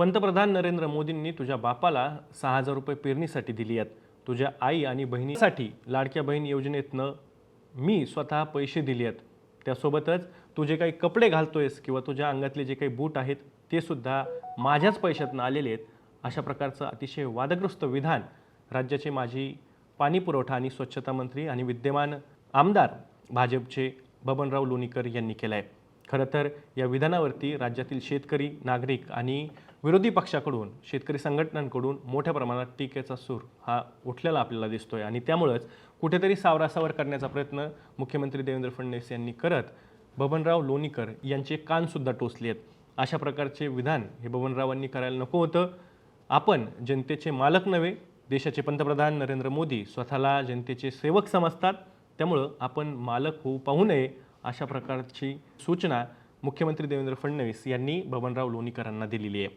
पंतप्रधान नरेंद्र मोदींनी तुझ्या बापाला सहा हजार रुपये पेरणीसाठी दिली आहेत. तुझ्या आई आणि बहिणीसाठी लाडक्या बहीण योजनेतनं मी स्वतः पैसे दिले आहेत. त्यासोबतच तू जे काही कपडे घालतोयस किंवा तुझ्या अंगातले जे काही बूट आहेत ते सुद्धा माझ्याच पैशातनं आलेले आहेत. अशा प्रकारचं अतिशय वादग्रस्त विधान राज्याचे माजी पाणी पुरवठा आणि स्वच्छता मंत्री आणि विद्यमान आमदार भाजपचे बबनराव लोणीकर यांनी केलं आहे खरं तर या विधानावरती राज्यातील शेतकरी नागरिक आणि विरोधी पक्षाकडून शेतकरी संघटनांकडून मोठ्या प्रमाणात टीकेचा सूर हा उठलेला आपल्याला दिसतोय. आणि त्यामुळंच कुठेतरी सावरासावर करण्याचा प्रयत्न मुख्यमंत्री देवेंद्र फडणवीस यांनी करत बबनराव लोणीकर यांचे कानसुद्धा टोचले आहेत अशा प्रकारचे विधान हे बबनरावांनी करायला नको होतं. आपण जनतेचे मालक नव्हे देशाचे पंतप्रधान नरेंद्र मोदी स्वतःला जनतेचे सेवक समजतात. त्यामुळं आपण मालक होऊ पाहू नये अशा प्रकारची सूचना मुख्यमंत्री देवेंद्र फडणवीस यांनी बबनराव लोणीकरांना दिलेली आहे.